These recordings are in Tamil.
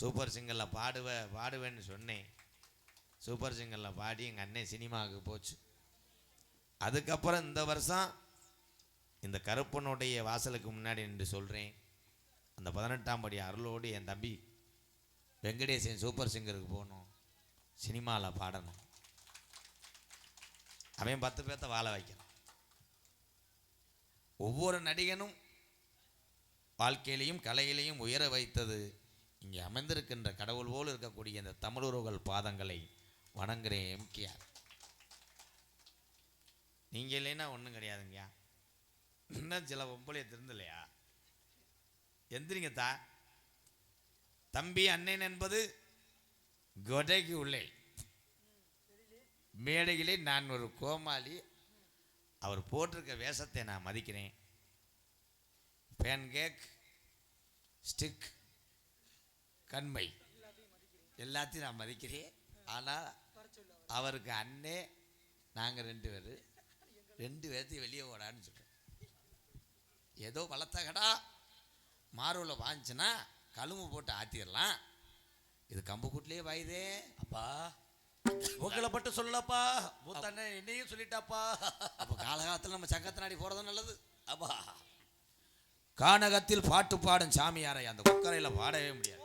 சூப்பர் சிங்கரில் பாடுவேன் பாடுவேன்னு சொன்னேன். சூப்பர் சிங்கரில் பாடி எங்கள் அண்ணன் சினிமாவுக்கு போச்சு. அதுக்கப்புறம் இந்த வருஷம் இந்த கருப்பனுடைய வாசலுக்கு முன்னாடி நின்று சொல்கிறேன் அந்த பதினெட்டாம் படி அருளோடு என் தம்பி வெங்கடேசன் சூப்பர் சிங்கருக்கு போகணும். சினிமாவில் பாடணும். அவன் பத்து பேர்த்த வாழ வைக்கணும். ஒவ்வொரு நடிகனும் வாழ்க்கையிலையும் கலையிலையும் உயர வைத்தது இங்கே அமைந்திருக்கின்ற கடவுள் போல் இருக்கக்கூடிய இந்த தமிழுறவுகள் பாதங்களை வணங்குறேன் எம்கேஆர் நீங்கள் இல்லைன்னா ஒன்றும் கிடையாதுங்கய்யா. இன்னும் சில பொம்பளைய திருந்தலையா? எந்திரிங்க தா. தம்பி அண்ணன் என்பது கொடைக்கு உள்ளே. மேடையிலே நான் ஒரு கோமாளி. அவர் போட்டிருக்க வேஷத்தை நான் மதிக்கிறேன். பேன் கேக் ஸ்டிக் கண்மை. எல்லாத்தையும் நான் மதிக்கிறேன். ஆனால் அவருக்கு அண்ணே நாங்கள் ரெண்டு பேர். ரெண்டு பேர்த்தையும் வெளியே ஓடான்னு சொல்கிறேன் ஏதோ வளர்த்த கடா மார்பில் வாங்கிச்சுன்னா கழும்பு போட்டு ஆத்திடலாம் இது கம்பு கூட்டிலே வாயுதே அப்பா உங்களை மட்டும் சொல்லப்பா மூத்தண்ணே என்னையும் சொல்லிட்டாப்பா. அப்போ காலகாலத்தில் நம்ம சங்கத்தினாடி போகிறது நல்லது. அப்பா. கானகத்தில் பாட்டு பாடும் சாமியாரை அந்த குக்கரையில் பாடவே முடியாது.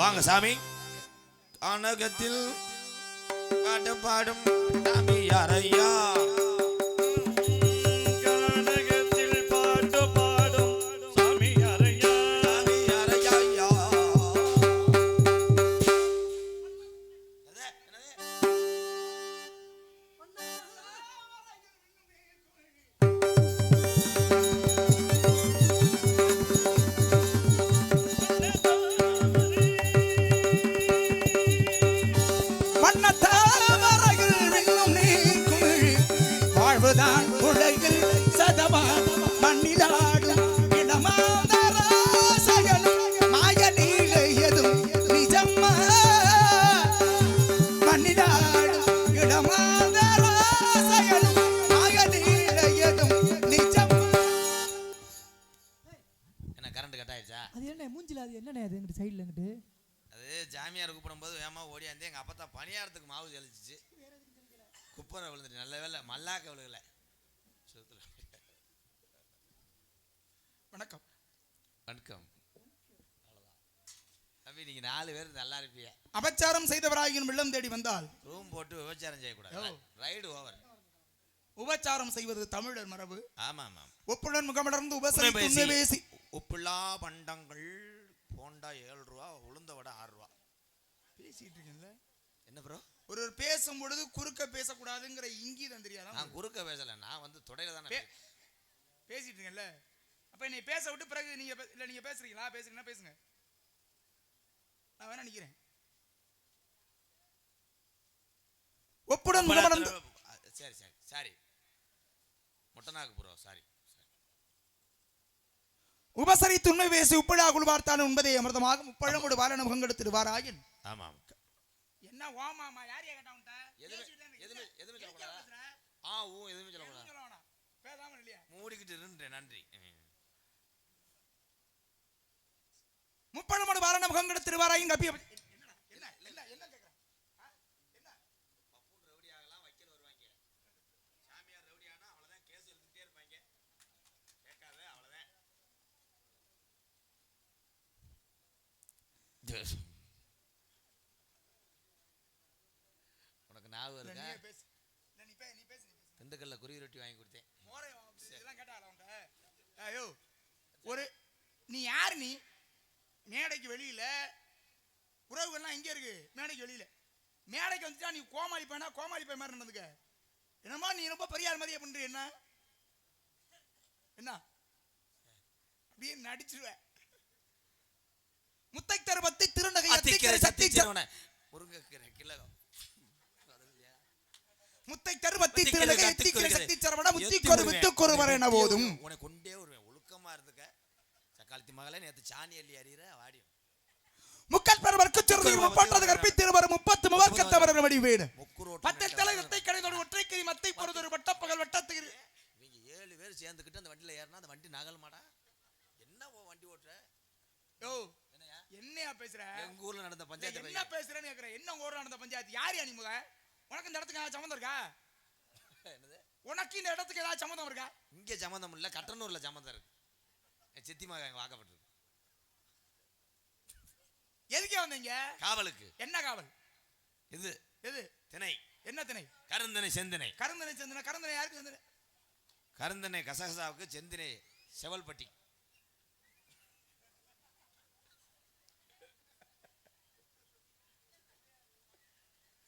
வாங்க சாமி. கானகத்தில் பாட்டு பாடும் சாமி யாரையா பணியாரத்துக்கு மாவு தெளிச்சிச்சு குப்பரை விழுந்துட்டு நல்ல வேலை மல்லாக்க விழுகல. சுத்துல வணக்கம். வணக்கம். தம்பி நீங்கள் நாலு பேர் நல்லா இருப்பீங்க. அபச்சாரம் செய்தவராயின் வெள்ளம் தேடி வந்தால்? ரூம் போட்டு விபச்சாரம் செய்யக்கூடாது. ரைடு ஓவர் உபச்சாரம் செய்வது தமிழர் மரபு. ஆமாம் ஆமாம் ஒப்புடன் முகமடர்ந்து உபசரி பேசி. உப்புலா பண்டங்கள் போண்டா ஏழு ரூபா உளுந்த வடை ஆறு ரூபா. பேசிட்டு இருக்கீங்கல்ல? என்ன ப்ரோ ஒருவர் பேசும் பொழுது குறுக்க பேசக்கூடாதுங்கிற இங்கீதம் தெரியாதா நான் குறுக்க பேசலை நான் வந்து தொடையில தானே பேசிட்டு இருக்கீங்கல்ல அப்ப என்னை பேச விட்டு பிறகு நீங்க இல்ல நீங்க பேசுறீங்களா? பேசுறீங்கன்னா பேசுங்க. நான் வேணா நிக்கிறேன். ஒப்புடன் சரி சரி சாரி. மொட்டனாக்கு ப்ரோ சாரி உபசரி துண்மை பேசி உப்படா குழுவார்த்தான் உண்பதே அமிர்தமாக முப்பழமுடு வாரண முகங்கெடுத்திருவாராயின் ஆமாம் என்ன ஓமாமா யாரையா கேட்டா உன்ட்ட? எதுவுமே எதுவுமே சொல்லக்கூடாதா? ஆ ஊ எதுவுமே சொல்லக்கூடாது? சொல்ல வேணாம். பேசாம இல்லையா. மூடிக்கிட்டு இருந்தேன் நன்றி. முப்பழமுடு வாரண முகங்கெடுத்திருவாராயின் கப்பிய என்னடா? என்ன என்ன என்ன கேக்குறேன் பப்புன் ரவுடியாகலாம் வைக்கல் வருவாங்க சாமியார் ரவுடியானா அவ்வளோதான் கேஸ் எழுதிட்டே இருப்பாங்க கேட்காத அவ்வளோதான் உனக்கு ஞாபகம் இல்ல, இருக்கா நீயே பேசு இல்ல நீ பே நீ பேசு நீ பேசு. திண்டுக்கல்ல குருவி ரொட்டி வாங்கி கொடுத்தேன். ஐயோ ஒரு நீ யார் நீ? மேடைக்கு வெளியில உறவுகள்லாம் எங்க இருக்கு. மேடைக்கு வெளியில. மேடைக்கு வந்துட்டா நீ கோமாளி பையனா? கோமாளி பையன் மாதிரி நடந்துக்க. என்னமா நீ ரொம்ப பெரிய ஆள் மாதிரியே பண்ற என்ன? என்ன? அப்படியே நடிச்சிருவ. முத்தை தருபத்தை திருநகை முருங்கைக்கீரை. முத்தை அத்திக்கரை திருநகை கொடுக்கிறது. சக்தி சரவண முத்தி எத்தி கொரு விடுவேன். வித்து கொருவர் என போதும் உன்னை கொண்டே வருவேன் ஒழுக்கமா இருந்துக்க. சக்காலத்தி மகளே நேத்து சாணி அள்ளி அறிகிற வாடி முக்கல் பெருவர்க்கு சிறுதி முப்பட்டது கற்பித்திருவர் முப்பத்து முவர்க்கத்தவர் வடிவேடு. முக்குரோட்டு பத்தை தலைவத்தை கடைதோடு ஒற்றைக்கிரி மத்தை பொறுத்தொரு வட்டப்பகல் வட்டத்துக்கு. இவங்க ஏழு பேர் சேர்ந்துக்கிட்டு அந்த வண்டியில ஏறினா அந்த வண்டி நகல் மாடா வண்டி ஓட்டுற? யோ என்னையா? என்னையா பேசுற? எங்க ஊர்ல நடந்த பஞ்சாயத்து என்ன பேசுறேன்னு கேக்குறேன் என்ன ஊர்ல நடந்த பஞ்சாயத்து? யார் முத உனக்கு இந்த இடத்துக்கு ஏதாவது சம்மந்தம் இருக்கா? என்னது? உனக்கு இந்த இடத்துக்கு ஏதாவது சம்மந்தம் இருக்கா? இங்க சம்மந்தம் இல்ல கட்டணூர்ல சம்மந்தம் இருக்கு. என் சித்தி மகன் அங்க வாக்கப்பட்டிருக்கு. எதுக்கே வந்தீங்க? காவலுக்கு. என்ன காவல்? இது எது? திணை. என்ன திணை? கருந்தனை செந்தினை. கருந்தனை சந்தன. கருந்தனை யாருக்கு சந்தன? கருந்தனை கசகசாவுக்கு செந்தினை செவல்பட்டி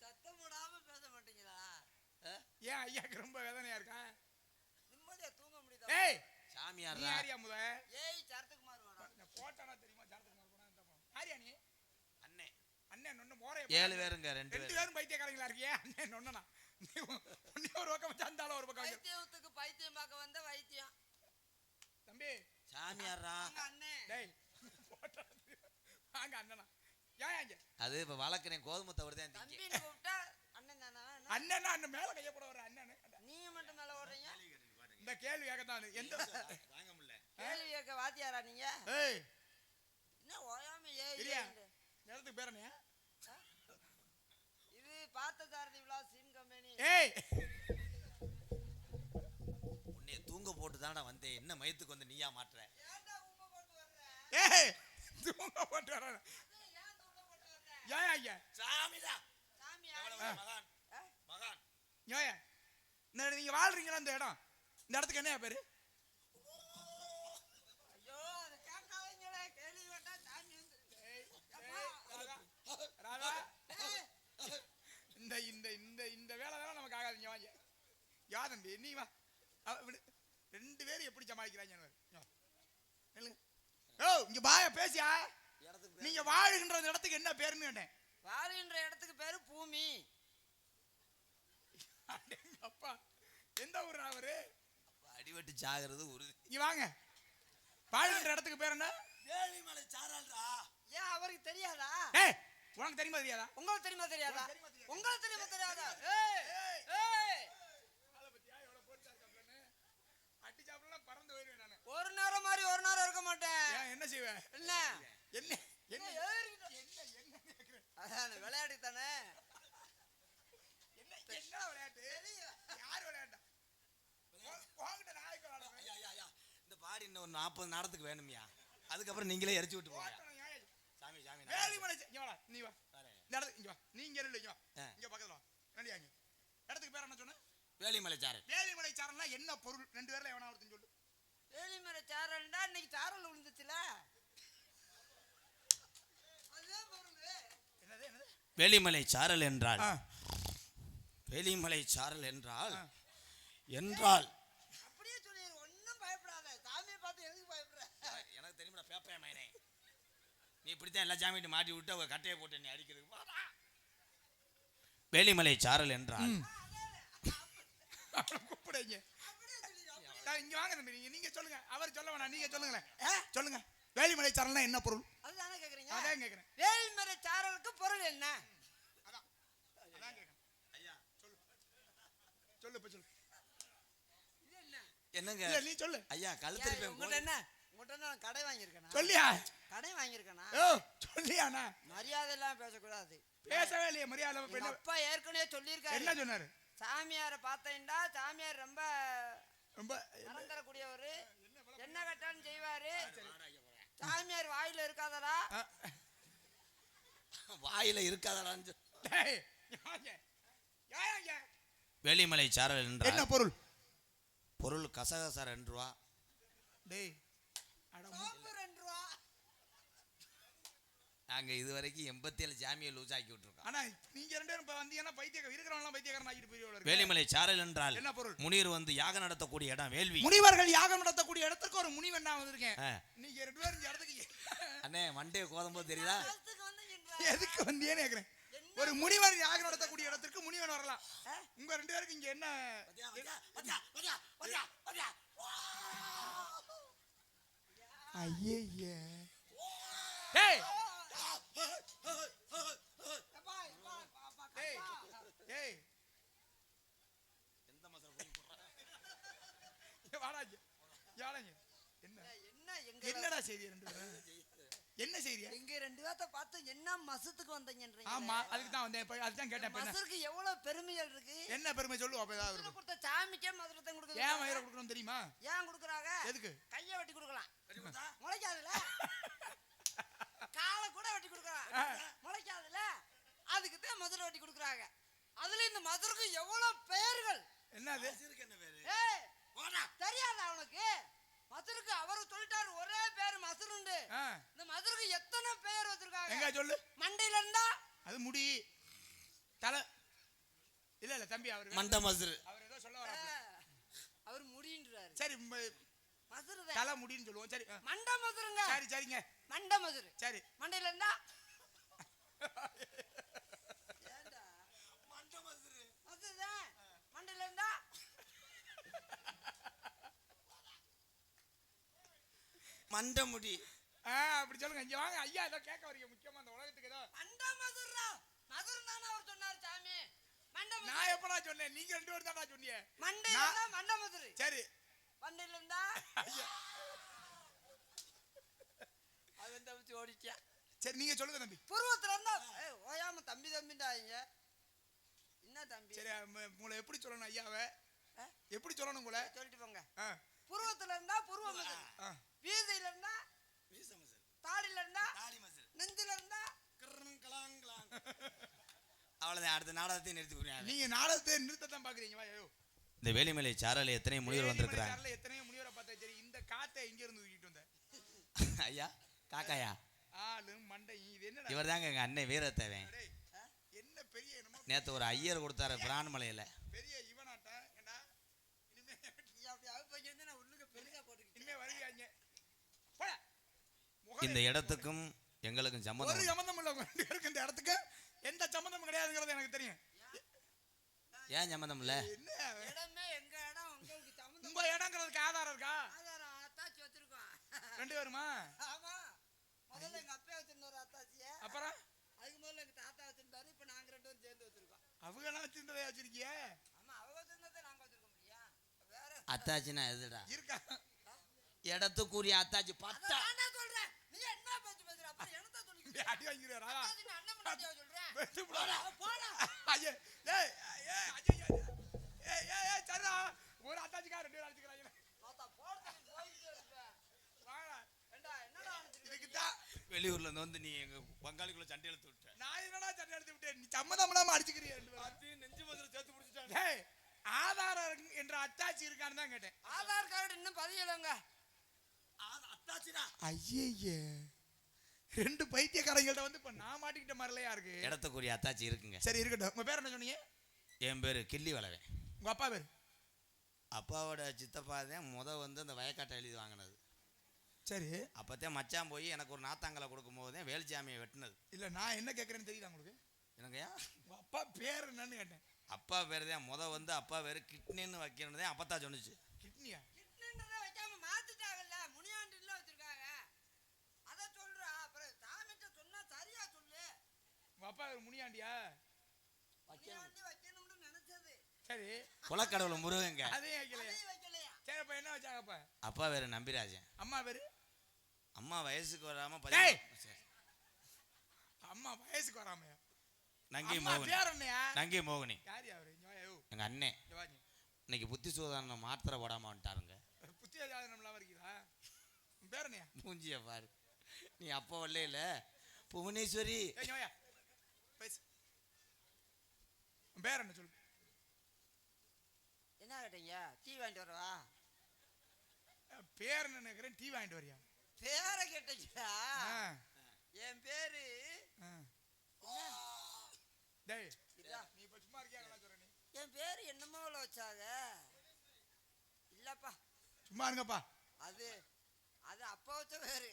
சத்தம் போடாம பேச மாட்டீங்களா ஏன் ஐயாக்கு ரொம்ப வேதனையா இருக்கா? நிம்மதியா தூங்க முடியுதா? ஏய் நீ சாமியார் யாரியா முத? ஏய் சரத்துக்குமார் வாடா நான் போட்டானா தெரியுமா? ஜாதகமாக போனா இந்த. யாரியா நீ? அண்ணே. அண்ணன் நொண்ணு மோரைய ஏழு பேருங்க ரெண்டு ரெண்டு பேரும் பைத்தியக்காரங்களா இருக்கியே? அண்ணன் நொண்ணனா. நீ ஒண்ணே ஒரு பக்கம் ஆளு ஒரு பக்கம். பைத்தியத்துக்கு பைத்தியம் பார்க்க வந்த வைத்தியம். தம்பி. சாமியாரா உங்க அண்ணே. டேய் போட்டா வாங்க அண்ணனா. ஏன் அது இப்ப வளர்க்குறேன் கோதுமை தவிர தான் தம்பின்னு கூப்பிட்டா அண்ணன் தானா அண்ணன் மேல கைய போட வர அண்ணன் நீங்க மட்டும் மேல ஓடுறீங்க? இந்த கேள்வி கேட்கத்தான். எந்த வாங்க முடியல. கேள்வி கேட்க வாத்தியாரா நீங்க? ஏய். என்ன ஓயாம ஏய் இல்லையா ஏய்ன்னு. நேரத்துக்கு பேர் என்ன இது பார்த்த சாரதி விழா சீன் கம்பெனி. ஏய். உன்னைய தூங்க போட்டு தானடா வந்தேன். என்ன மயத்துக்கு வந்து நீயா வர்ற? ஏய். தூங்க போட்டு வர ஏன் ஐயா. சாமிடா. சாமி? மகான். இந்த நீங்க வாழ்றீங்களா இந்த இடம்? இந்த இடத்துக்கு என்ன பேரு? இந்த இந்த இந்த இந்த வேலை தானே நமக்கு ஆகாதுங்க வாங்க. யா தம்பி நீ வா. ரெண்டு பேரும் எப்படி சமாளிக்கிறாங்க ஓ இங்க பாய பேசியா? நீங்க வாழுகின்ற இடத்துக்கு என்ன பேருன்னு கேட்டேன். வாழுகின்ற இடத்துக்கு பேரு பூமி. அப்பா எந்த ஊர் அவரு? அடிபட்டு சாகிறது உறுதி இங்க வாங்க. வாழுகின்ற இடத்துக்கு பேர் என்ன? வேலிமலை சாரால்டா ஏன் அவருக்கு தெரியாதா? ஏய் உனக்கு தெரியுமா தெரியாதா? உங்களுக்கு தெரியுமா தெரியாதா? உங்களுக்கு தெரியுமா தெரியாதா? ஏய் ஏய் அட்டி சாப்பிடலாம் பறந்து போயிருவேன் நானு ஒரு நேரம் மாதிரி ஒரு நேரம் இருக்க மாட்டேன். என்ன செய்வேன் என்ன? என்ன என்ன? என்ன என்ன விளையாடி தானே என்ன என்ன விளையாட்டு யார் விளையாட்டா உங்ககிட்ட நாய்க்கு விளையாடுறேன் ஐயா, ஐயா, ஐயா. இந்த பாடி இன்னும் ஒரு நாற்பது நேரத்துக்கு வேணும்யா. அதுக்கப்புறம் நீங்களே எரிச்சு விட்டு போங்க. சாமி சாமி நீ வா. இங்க வா. நீ இங்க நில்லு, இங்க. இங்க பக்கத்துல வா. ரெடியா இங்க? இடத்துக்கு பேர் என்ன சொன்ன? வேலிமலை சாரல் வேலிமலை சாரல்னா என்ன பொருள்? ரெண்டு பேர்ல எவனா ஒருத்தன் சொல்லு. வேலிமலை சாரல்டா இன்னைக்கு சாரல் விழுந்துச்சுல. அதே பொருள் என்னது என்னது? வேலிமலை சாரல் என்றால். வேலிமலை சாரல் என்றால். என்றால் அப்படியே சொல்லிடு ஒன்றும் பயப்படாத சாமியை பார்த்து எதுக்கு பயப்படுற எனக்கு தெரியுமா பேப்பே மயனே நீ இப்படித்தான் எல்லா சாமிகிட்ட மாட்டி விட்டு ஒரு கட்டையை போட்டு நீ அடிக்கிறது. வேலிமலை சாரல் என்றால் கூப்பிடுங்க இங்க வாங்க தம்பி நீங்க நீங்க சொல்லுங்க. அவர் சொல்ல வேணாம் நீங்க சொல்லுங்களேன் சொல்லுங்க. வேலிமலை சாரல்னா என்ன பொருள்? அதுதானே கேக்குறீங்க? அதான் கேக்குறேன். வேலிமலை சாரலுக்கு பொருள் என்ன? அதான் அதான் கேக்குறேன். ஐயா சொல்லு. சொல்லு இப்ப சொல்லு. இது என்ன? என்னங்க? நீ சொல்லு. ஐயா உங்கள்ட்ட என்ன? உங்கள்ட்ட என்ன நான் கடை வாங்கியிருக்கேனா? சொல்லியா? கடை வாங்கியிருக்கேனா? ஓ சொல்லியாண்ணா? மரியாதை எல்லாம் பேசக்கூடாது. பேசவே இல்லையே மரியாதை எங்க அப்பா ஏற்கனவே சொல்லியிருக்காரு. என்ன சொன்னாரு? சாமியாரை பார்த்தேன்டா சாமியார் ரொம்ப ரொம்ப வரம் தரக்கூடியவர். என்ன கட்டாலும் செய்வாரு. சாமியார் வாயில இருக்காதடா. வாயில இருக்காதடான்னு இங்க? வேலிமலை சாரல் என்ன பொருள்? பொருள் கசகச ரெண்டு ரூபா டேய் அட மு- சோப்பு ரெண்டு ரூபா நாங்க இது வரைக்கும் எண்பத்தி ஏழு ஜாமியை லூஸ் ஆக்கி விட்டுருக்கோம் ஆனா நீங்க ரெண்டு பேரும் இப்ப வந்தீங்கன்னா பைத்தியக்கார இருக்கிறவங்க பைத்தியக்காரன் ஆகிட்டு போய் வேலிமலை சாரல் என்றால் என்ன பொருள்? முனிவர் வந்து யாகம் நடத்தக்கூடிய இடம் வேள்வி. முனிவர்கள் யாகம் நடத்தக்கூடிய இடத்துக்கு ஒரு முனிவன் நான் வந்திருக்கேன்? ஆ. நீங்க ரெண்டு பேரும் இந்த இடத்துக்கு அண்ணே மண்டே கோதம்போது தெரியுதா. எதுக்கு வந்தீங்கன்னு கேக்குறேன். ஒரு முனிவர் யாகம் நடத்தக்கூடிய இடத்திற்கு முனிவன் வரலாம். உங்க ரெண்டு பேருக்கு இங்க என்ன ஐயே டேய் என்ன என்ன எங்க என்னடா செய்தி ரெண்டு பேரும்? என்ன செய்றீ எங்க ரெண்டு பேர்த்த பார்த்து என்ன மசத்துக்கு வந்தீங்கன்றீங்க ஆமா அதுக்கு தான் வந்தேன். இப்ப அதுதான் கேட்டேன் மசருக்கு எவ்வளவு பெருமைகள் இருக்கு? என்ன பெருமை சொல்லு அப்ப ஏதாவது. கொடுத்த சாமிக்கே மதுரத்தை ஏன் கொடுக்குறாங்க வயிறை கொடுக்கணும் தெரியுமா? ஏன் கொடுக்குறாங்க? எதுக்கு? கையை வெட்டி கொடுக்கலாம். முளைக்காதுல வெட்டி கொடுக்கலாம் ஆ. முளைக்காதுல அதுக்கு தான் மதுரை வெட்டி கொடுக்குறாங்க. அதுல இந்த மதுரைக்கு எவ்வளவு பெயர்கள்? என்னது? என்ன பேரு? தெரியாதா அவனுக்கு மதுருக்கு அவரு சொல்லிட்டாரு ஒரே பேர் மதுருண்டு ஆ, இந்த மதுருக்கு எத்தனை பேர் எங்க வச்சிருக்காங்க சொல்லு? மண்டையில இருந்தா? அது முடி. தலை. இல்ல இல்ல தம்பி அவர் மண்ட மசுரு. அவர் ஏதோ சொல்ல வர அவர் முடின்றாரு. சரி ம- மதுரை தலை முடின்னு சொல்லுவோம். சரி. மண்டை மதுருங்க சரி சரிங்க. மண்டை மதுரு சரி. மண்டையில இருந்தா மண்ட மசுரு மதுதான் மண்டையில இருந்தா மண்ட முடி ஆ அப்படி சொல்லுங்க. இங்க வாங்க. ஐயா ஏதோ கேட்க வரீங்க. முக்கியமா அந்த உலகத்துக்கு ஏதோ. மண்டை மதுரா மதுர் தானே அவர் சொன்னார் சாமி. மண்டை நான் எப்படா சொன்னேன்? நீங்க ரெண்டு பேரும் தான்டா சொன்னீங்க. மண்டையில நான்- இருந்தா மண்டை மதுரு. சரி. மண்டையில இருந்தா? ஐயா. அவன் தப்பிச்சு ஓடிச்சா சரி நீங்க சொல்லுங்க தம்பி. புருவத்துல இருந்தா ஓயாம தம்பி தம்பிண்டாங்க என்ன தம்பி? சரி உங்களை எப்படி சொல்லணும் ஐயாவை? ஆ? எப்படி சொல்லணும் உங்களை? சொல்லிட்டு போங்க. ஆ, புருவத்துல இருந்தா புருவ வீதியில இருந்தா மீச மசுரு தாடியில இருந்தா தாடி மசுரு நெஞ்சில இருந்தா கலாங். அவ்வளவுதான். அடுத்த நாடகத்தையும் நிறுத்தி புரியாது நீங்க நாடகத்தை நிறுத்தத்தான் பாக்குறீங்க. வா ஐயோ. இந்த வேலிமலை சாரல் எத்தனை முனிவர் வந்திருக்கிறாங்க. எத்தனையோ முனிவரை பார்த்தா சரி இந்த காத்தை எங்க இருந்து தூக்கிட்டு வந்த? ஐயா காக்காயா? ஆளு மண்டை இது என்னடா? இவர் தாங்க எங்க அண்ணன் வீரத்தேவன். என்ன பெரிய நேத்து ஒரு ஐயர் கொடுத்தாரு பிரான்மலையில. பெரிய இவனாட்டா ஏண்டா இனிமே நீ அப்படி அவுப்பங்க இருந்து நான் உள்ளுக்கு பெருகா போட்டுக்கிட்டேன் இனிமே வருவியாங்க போடா முகரை- இந்த இடத்துக்கும் எங்களுக்கும் ஒரு சம்மந்தம் உண்டு. சம்மந்தம் இல்ல உங்க இந்த இடத்துக்கு. எந்த சம்மந்தமும் கிடையாதுங்கிறது எனக்கு தெரியும். ஏன் சம்மந்தம் இல்ல? என்ன? இடமே எங்க இடம் உங்களுக்கு சம்மந்தம் உங்க இடங்கிறதுக்கு ஆதாரம் இருக்கா? ஆதாரம் அத்தாச்சி வச்சிருக்கோம். ரெண்டு பேருமா? ஆமா. முதல்ல எங்க அப்பா வச்சிருந்த ஒரு அத்தாச்சிய. அப்புறம்? அதுக்கு முதல்ல எங்க தாத்தா வச்சிருந்தாரு இப்ப நாங்க ரெண்டு பேரும் சேர்ந்து வச்சிருக்கோம். அவங்க எல்லாம் வச்சிருந்ததை வச்சிருக்கிய? ஆமா அவங்க வச்சிருந்ததை நாங்க வச்சிருக்க முடியா வேற. அத்தாச்சின்னா எதுடா? இருக்கா. இடத்துக்குரிய அத்தாச்சி பத்தா. ஏய், சரிடா. ஒரு அத்தாச்சிக்கா ரெண்டு அடிச்சுக்கிறாங்க வெளியூர்ல இருந்து வந்து நீ எங்க பங்காளிக்குள்ள சண்டை எடுத்து விட்ட. நான் என்னடா சட்டை எடுத்து விட்டேன்? நீ சம்மதம் இல்லாம பேரும். நெஞ்சு மசுரு சேர்த்து பிடிச்சிட்டாங்க. ஏய், ஆதாரம் என்ற அத்தாச்சி இருக்கான்னு தான் கேட்டேன். ஆதார் கார்டு இன்னும் பதியலைங்க. அத்தாச்சிடா. ஐயே ரெண்டு பைத்தியக்காரங்கள்ட்ட வந்து இப்ப நான் மாட்டிக்கிட்ட மாதிரிலையா இருக்கு? இடத்துக்குரிய அத்தாச்சி இருக்குங்க. சரி இருக்கட்டும். உங்க பேர் என்ன சொன்னீங்க? என் பேரு கிள்ளி வளவன் உங்க அப்பா பேர்? அப்பாவோட சித்தப்பா தான் முத வந்து அந்த வயக்காட்டை எழுதி வாங்கினது. சரி. அப்போத்தான் மச்சான் போய் எனக்கு ஒரு நாத்தாங்கலை கொடுக்கும் போது தான் வேலுச்சாமியை வெட்டினது. இல்ல நான் என்ன கேக்குறேன்னு தெரியுதா உங்களுக்கு? எனக்குயா உங்க அப்பா பேர் என்னன்னு கேட்டேன். அப்பா பேர் தான் முத வந்து அப்பா பேர் கிட்னின்னு வைக்கணும் தான் அப்பத்தா சொன்னுச்சு. கிட்னியா கிட்னன்றதை வைக்காம மாத்திட்டாங்கல்ல முனியாண்டில வச்சிருக்காங்க அத சொல்றா அப்புறம் சாமிட்ட சொன்னா சரியா சொல்லு உங்க அப்பா பேர் முனியாண்டியா? சரி. குலக்கடவுள் முருகங்க. அதையும் வைக்கலையா. சரி அப்ப என்ன வச்சாங்க அப்ப பேர் நம்பிராஜன். அம்மா பேரு அம்மா வயசுக்கு வராம. அம்மா வயசுக்கு வராமையா? நங்கை மோகினி. நங்கை மோகினி. எங்க வாங்க. இன்னைக்கு புத்தி சோதனை மாத்திரை போடாம வந்துட்டாருங்க. புத்தி ஜாதகம்லாம் இருக்குதா உன் பேர் என்னையா மூஞ்சிய பாரு. நீ அப்பா வரல இல்ல புவனேஸ்வரி ஏய், இங்க வாயா பேசு உன் பேர் என்ன சொல்லு? என்ன கேட்டீங்க? டீ வாங்கிட்டு வரவா? பேர் என்ன நினைக்கிறேன்? டீ வாங்கிட்டு வரியா? பேரை கேட்டீங்களா? என் பேரு? டேய். நீ இப்ப சும்மா இருக்கியா? சொல்ற நீ? என் பேரு என்னமோ வச்சாங்க. இல்லப்பா. சும்மா இருங்கப்பா. அது அது அப்பா வச்ச பேரு.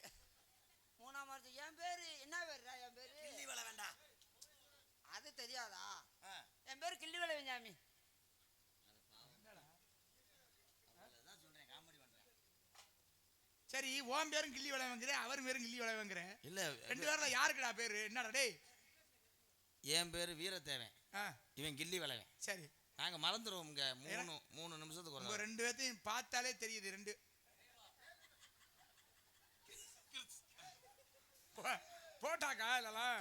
மூணாம் மாதம் என் பேரு என்ன பேருடா என் பேரு? கிள்ளி வள வேண்டாம் அது தெரியாதா. என் பேரு கிள்ளி வேலை வெஞ்சாமி சரி உன் பேரும் கிள்ளி விளைவங்கிற அவர் பேரும் கிள்ளி விளைவங்கிற இல்ல ரெண்டு பேர்ல யாருக்குடா பேரு? என்னடா டேய். என் பேரு வீரத்தேவன். ஆ. இவன் கில்லி விளைவன் சரி. நாங்க மறந்துடுவோம்ங்க மூணு மூணு நிமிஷத்துக்கு ஒரு உங்க. ரெண்டு பேர்த்தையும் பார்த்தாலே தெரியுது ரெண்டு. முடியலக்கா இதெல்லாம்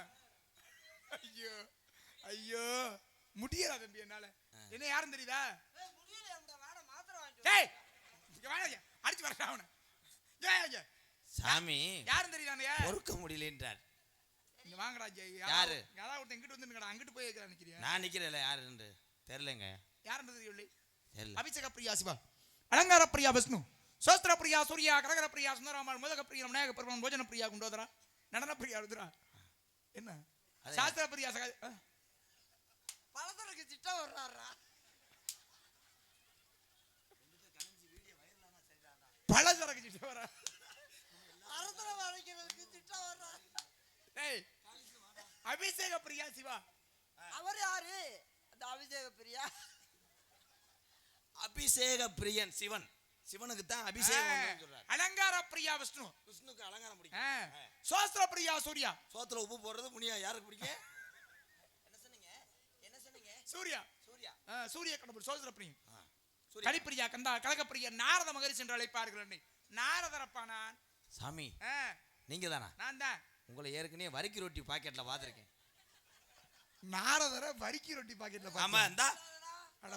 ஐயோ ஐயோ. முடியல தம்பி என்னால. என்ன யாரும் தெரியுதா. டேய் இங்க. அடிச்சு வரடா அவனை. ஏய் இங்க. சாமி யாரும் தெரியுதானே பொறுக்க முடியலன்றார். இங்க வாங்கடா இங்க. யாரு? யாராவது ஒருத்தன் இங்கிட்டு வந்து அங்கிட்டு போய் இருக்கிறா நிக்கிறியா நான் நிக்கிறேன்ல யாருன்னு தெரியலங்க. யாருன்னு தெரியவில்லை தெரியல. அபிஷேக பிரியா சிவா. அலங்கார பிரியா விஷ்ணு. சோஸ்திர பிரியா சூர்யா கரகர பிரியா சுந்தராமல் முதக பிரியா விநாயக பெருமான் போஜன பிரியா குண்டோதரா நடன பிரியா ருத்ரா. என்ன? சாஸ்திர பிரியா சகா திட்டம் வர்றாரா பல சரக்கு சிட்டு வரா அரசர வளைக்கிறதுக்கு திட்டம் வர்றா. ஏய் அபிஷேக பிரியா சிவா. அவர் யாரு? அந்த அபிஷேக பிரியா. அபிஷேக பிரியன் சிவன். சிவனுக்கு தான் அபிஷேகம் சொல்றாரு. அலங்கார பிரியா விஷ்ணு. விஷ்ணுக்கு அலங்காரம். பிடிக்கும். சோஸ்திர பிரியா சூர்யா. சோத்துல உப்பு போடுறது முனியா யாருக்கு பிடிக்கும் என்ன சொன்னீங்க என்ன சொன்னீங்க சூர்யா. சூர்யா. சூரிய கடவுள் சோஸ்திர பிரியம். கலிப்பிரியா கந்தா கலகப்பிரியா நாரத மகரிஷி என்று அழைப்பார்கள் என்னை நாரதரப்பா நான். சாமி ஆ, நீங்க தானா நான் தான். உங்களை ஏற்கனவே வரிக்கி ரொட்டி பாக்கெட்ல பாத்திருக்கேன் நாரதர வரிக்கி ரொட்டி பாக்கெட்ல ஆமா இந்தா. அட,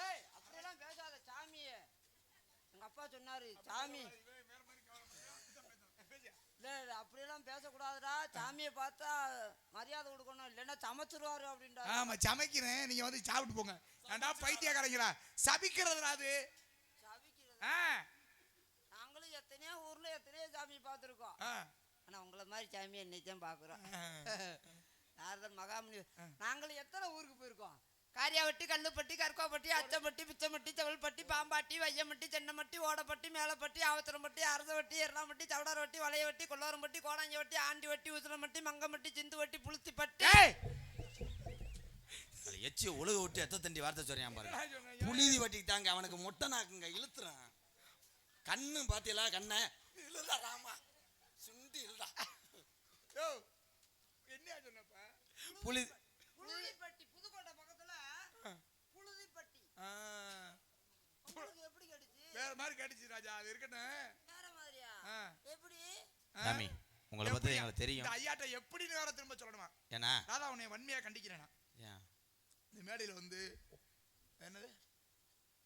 ஏய் அப்படியெல்லாம் பேசாத சாமி உங்க அப்பா சொன்னாரு சாமி இல்ல அப்படியெல்லாம் பேசக்கூடாதுடா. சாமியை பார்த்தா மரியாதை கொடுக்கணும். இல்லைன்னா சமைச்சிருவாரு அப்படின்டா ஆமா சமைக்கிறேன். நீங்க வந்து சாப்பிட்டு போங்க. ஏன்டா பைத்தியக்காரங்களா? சபிக்கிறதுடா அது. சபிக்கிறது. ஆ, நாங்களும் எத்தனையோ ஊர்ல எத்தனையோ சாமி பார்த்துருக்கோம். ஆனா உங்களை மாதிரி சாமியை தான் பாக்குறோம். நாரதன் மகாமுனி. நாங்களும் எத்தனை ஊருக்கு போயிருக்கோம்? காரியாவட்டி கல்லுப்பட்டி கற்காப்பட்டி அச்சம்பட்டி பிச்சம்பட்டி செவல்பட்டி பாம்பாட்டி வையம்பட்டி சென்னமட்டி ஓடப்பட்டி மேலப்பட்டி ஆவத்திரம்பட்டி அரசவட்டி எர்ணாம்பட்டி சவடாரவட்டி வளையவட்டி கொல்லோரம்பட்டி கோடாங்கவட்டி ஆண்டிவட்டி உசிலம்பட்டி மங்கம்பட்டி சிந்துவட்டி புளுத்திப்பட்டி எச்சி ஒழுக விட்டு எத்த தண்டி வார்த்தை சொல்றான் பாருங்க? புழுதி வட்டிக்கு தாங்க அவனுக்கு மொட்டை நாக்குங்க இழுத்துறான். கண்ணு பாத்தீங்களா கண்ணை? இழுதா ராமா. சுண்டி இழுதா யோ, என்னையா சொன்னப்ப? புலி புழுதிப்பட்டி புதுக்கோட்டை பக்கத்துல புழுதிப்பட்டி ஆ, உங்களுக்கு எப்படி கிடைச்சு வேற மாதிரி கடிச்சு ராஜா அது இருக்கட்டும். வேற மாதிரியா. எப்படி? சாமி உங்களை பத்தி? எங்களுக்கு தெரியும். இந்த ஐயாட்ட எப்படின்னு வேற திரும்ப சொல்லணுமா? ஏன்னா? ராதா உன்னை வன்மையா கண்டிக்கிறேன். ஏன்? இந்த மேடையில வந்து என்னது?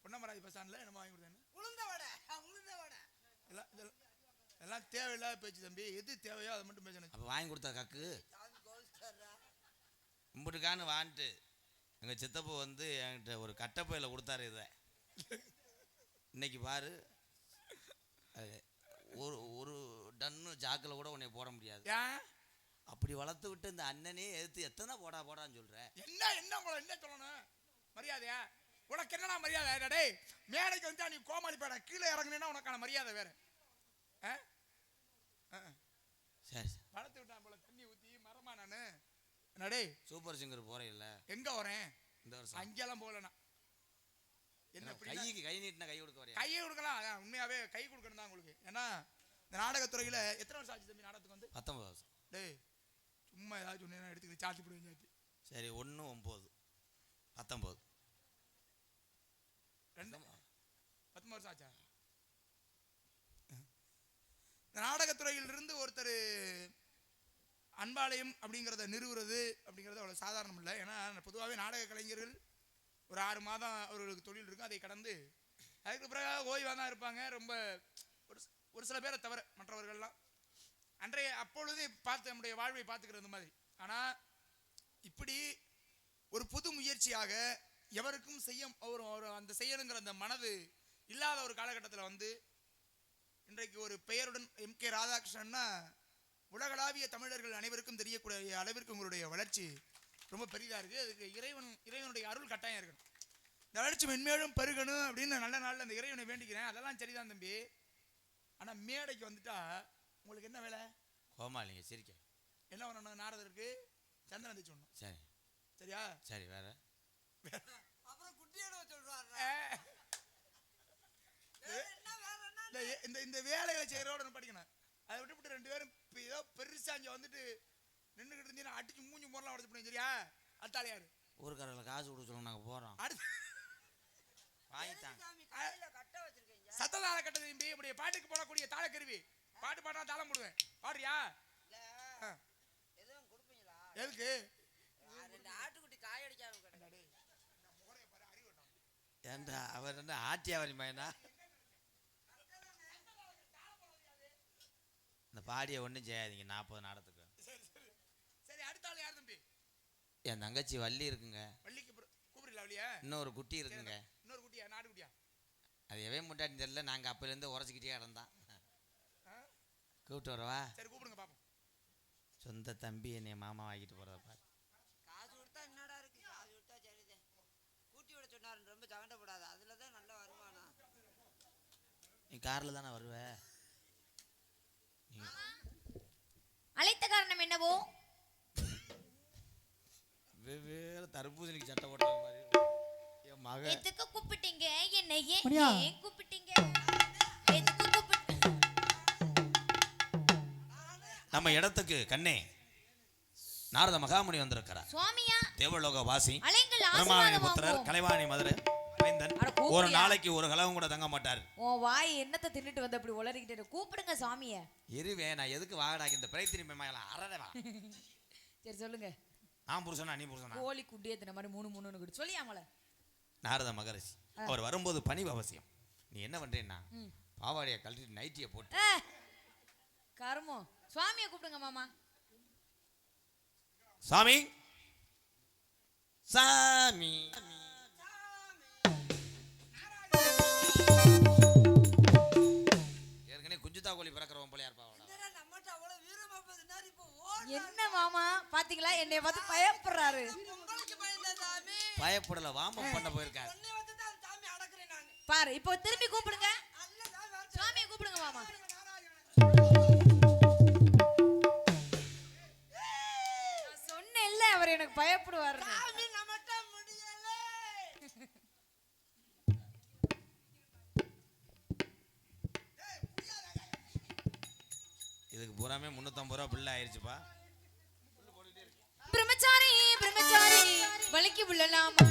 பொன்னமராஜ் பஸ் ஸ்டாண்ட்ல என்னமோ வாங்கி கொடுத்தேன் உளுந்த வடை உளுந்த வடை. எல்லாம் இதெல்லாம் எல்லாம் தேவையில்லாத பேச்சு தம்பி. எது தேவையோ அதை மட்டும் பேசணும். அப்ப வாங்கி கொடுத்த கக்கு? இம்புட்டுக்கான்னு வான்ட்டு. எங்க சித்தப்பா வந்து என்கிட்ட ஒரு கட்டப்பையில கொடுத்தாரு இதை. இன்னைக்கு பாரு. ஒரு ஒரு டன்னு ஜாக்கில் கூட உன்னை போட முடியாது. ஏன் அப்படி வளர்த்து விட்டு இந்த அண்ணனே எதிர்த்து எத்தனை போடா போடான்னு சொல்ற? என்ன என்ன உங்களை என்ன சொல்லணும்? மரியாதையா? உனக்கு என்னடா மரியாதை? டேய் மேடைக்கு வந்து நீ கோமாளி பேட கீழே இறங்குனேன்னா உனக்கான மரியாதை வேற. சரி சரி. வளர்த்து விட்டான் போல தண்ணி ஊத்தி மரமா நானு. என்னடே சூப்பர் சிங்கர் போறே இல்ல எங்க வரேன் இந்த வருஷம். அங்கெல்லாம் போகலண்ணா. என்ன கைக்கு கை நீட்டின கை கொடுக்க வரையா? கையை கொடுக்கலாம். உண்மையாவே கை கொடுக்கணும் தான் உங்களுக்கு. ஏன்னா இந்த நாடகத்துறையில எத்தனை வருஷம் ஆச்சு தம்பி நாடகத்துக்கு வந்து? பத்தொன்பது வருஷம். டேய் சும்மா ஏதாவது சொன்னீங்கன்னா எடுத்துக்கிட்டு சாத்தி போடுவீங்க சரி ஒன்று ஒம்பது பத்தொம்பது ரெண்டு பத்தொன்பது வருஷம். ஆச்சா? இந்த நாடகத்துறையில் இருந்து ஒருத்தர் அன்பாலயம் அப்படிங்கிறத நிறுவுறது அப்படிங்கிறது அவ்வளோ சாதாரணம் இல்லை. ஏன்னா பொதுவாகவே நாடக கலைஞர்கள் ஒரு ஆறு மாதம் அவர்களுக்கு தொழில் இருக்கும் அதை கடந்து அதுக்கு பிறகு ஓய்வாக தான் இருப்பாங்க. ரொம்ப ஒரு ஒரு சில பேரை தவிர மற்றவர்கள்லாம். அன்றைய அப்பொழுது பார்த்து நம்முடைய வாழ்வை பார்த்துக்கிறது மாதிரி. ஆனால் இப்படி ஒரு புது முயற்சியாக எவருக்கும் செய்ய ஒரு ஒரு அந்த செய்யணுங்கிற அந்த மனது இல்லாத ஒரு காலகட்டத்தில் வந்து இன்றைக்கு ஒரு பெயருடன் எம் கே ராதாகிருஷ்ணன்னா உலகளாவிய தமிழர்கள் அனைவருக்கும் தெரியக்கூடிய அளவிற்கு உங்களுடைய வளர்ச்சி ரொம்ப பெரிதாக இருக்குது அதுக்கு இறைவன் இறைவனுடைய அருள் கட்டாயம் இருக்கணும். இந்த வளர்ச்சி மென்மேலும் பெருகணும் அப்படின்னு நல்ல நாளில் அந்த இறைவனை வேண்டிக்கிறேன். அதெல்லாம் சரிதான் தம்பி. ஆனால் மேடைக்கு வந்துட்டா உங்களுக்கு என்ன வேலை? கோமாளிங்க சிரிக்க. என்ன பண்ணணும்? நாரதருக்கு சந்தனம் தேய்ச்சி விடணும். சரி. சரியா? சரி வேற? அப்புறம் குட்டியோட சொல்றாரு இந்த இந்த வேலைகளை செய்கிறோட ஒன்று படிக்கணும். அதை விட்டுவிட்டு ரெண்டு பேரும் இப்போ ஏதோ பெருசா இங்கே வந்துட்டு நின்றுக்கிட்டு இருந்தீங்கன்னா அடிச்சு மூஞ்சி முறலாம் உடச்சு போடுங்க சரியா? அத்தாள் யாரு? ஊருக்காரர்கள் காசு கொடுக்க சொல்ல நாங்கள் போகிறோம் அடுத்து வாங்கிட்டாங்க. சாமி கையில கட்ட கட்டது இப்படி இப்படி பாட்டுக்கு போடக்கூடிய தாளக்கருவி. பாட்டு பாட்டா தாளம் போடுவேன். பாடுறியா? எதுக்கு? ஏண்டா அவர் என்ன ஆட்டியாவரி மயனா இந்த பாடியை ஒன்றும் செய்யாதீங்க நாற்பது நாடத்துக்கு சரி சரி சரி அடுத்த ஆள் யார் தம்பி என் தங்கச்சி வள்ளி இருக்குங்க. வள்ளிக்கு கூப்பிடல அவளியா? இன்னொரு குட்டி இருக்குங்க. இன்னொரு குட்டியா? நாடு குட்டியா? அது எவே முட்டாட்டி தெரியல. நாங்கள் அப்போலேருந்து உரைச்சிக்கிட்டே கிடந்தான் ஆ? கூப்பிட்டு வரவா? சரி கூப்பிடுங்க பாப்போம். சொந்த தம்பி என்னை மாமா வாங்கிட்டு போகிறத பாரு. காசு கொடுத்தா என்னடா இருக்கு? காசு கொடுத்தா சரிதான். கூட்டி விட சொன்னாரு ரொம்ப சகண்டப்படாது அதுல தான் நல்ல வருமானம். நீ காரில் தானே வருவ? அழைத்த காரணம் என்னவோ? தர்பூசணிக்கு சட்டை போட்ட மாதிரி என் மகன் எதுக்கு கூப்பிட்டீங்க? என்னை ஏன் கூப்பிட்டீங்க? எதுக்கு கூப்பிட்டீங்க நம்ம இடத்துக்கு கண்ணே நாரத மகாமுனி வந்திருக்கிறார் சுவாமியா. தேவலோக வாசி அலைங்கள் பிரமாணி புத்திரர். கலைவாணி மதுரை. ஒரு நாளைக்கு ஒரு கலவும் கூட தங்க மாட்டார். உன் வாய் என்னத்தை தின்னுட்டு வந்து அப்படி உளறிக்கிட்டு. கூப்பிடுங்க சாமிய இருவே நான் எதுக்கு வாடா இந்த பிரைத்திரி மேமாயலாம் அறடவா சரி சொல்லுங்க. நான் புருஷனா நீ புருஷனா? கோழி குட்டியே தின மாதிரி மூணு மூணுன்னு குடி சொல்லியாமல நாரத மகரிஷி. அவர் வரும்போது பணிவு அவசியம். நீ என்ன பண்றேன்னா. பாவாடைய கழட்டி நைட்டியை போட்டு. ஏ கருமம் சுவாமியை கூப்பிடுங்க மாமா. சாமி? சாமி. என்ன மாமா? பாத்தீங்களா? என்னைய பார்த்து பயப்படுறாரு. உங்களுக்கு பயந்த சாமி. பயப்படல வாமம் பண்ண போயிருக்காரு. பாரு இப்போ திரும்பி கூப்பிடுங்க. அல்ல சாமி வர சுவாமியை கூப்பிடுங்க மாமா. நான் சொன்னேன்ல அவர் எனக்கு பயப்படுவாருன்னு. முந்நூற்றம்பது புள்ள ஆயிருச்சுப்பா. பிரம்மச்சாரி பிரம்மச்சாரி வலிக்கு விழலாமா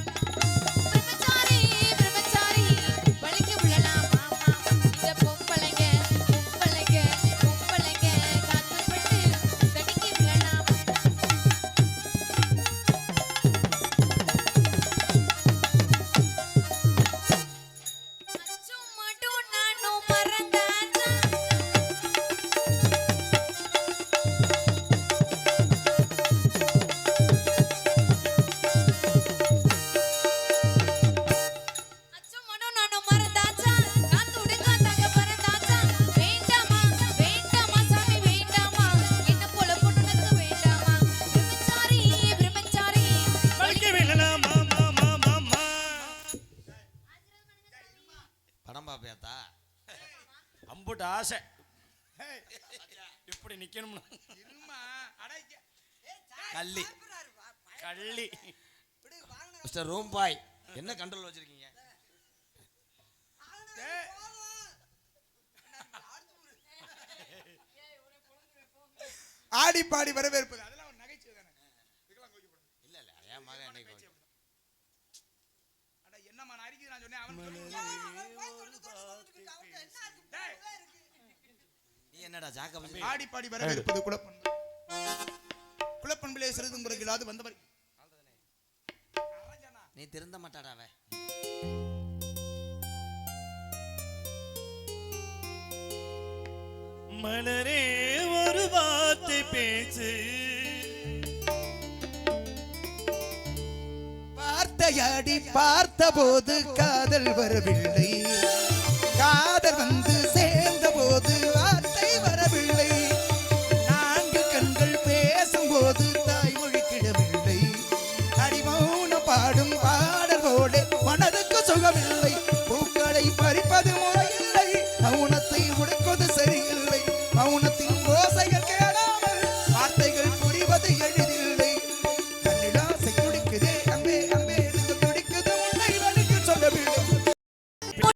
பாப்பியாத்தா அம்புட்டு ஆசை. இப்படி நிக்கணும்னு. கள்ளி. கள்ளி. மிஸ்டர் ரூம் பாய் என்ன கண்ட்ரோல் வச்சிருக்கீங்க? ஆடி பாடி வரவேற்பது அதெல்லாம் ஒரு நகைச்சுவை தானே. இதுக்கெல்லாம் கோவிக்கப்படாது. இல்ல இல்ல என் மகன் என்னைக்கு பேச்சு அப்படிதான். அட என்னம்மா நான் அடிக்குது நான் சொன்னேன். அவன் நீ என்னடா ஜாக்க ஆடி பாடி வந்தவர். நீ திருந்த மாட்டாடா அவன். மலரே ஒரு வார்த்தை பேசு வார்த்தையாடி பார்த்தபோது காதல் வரவில்லை. காதல்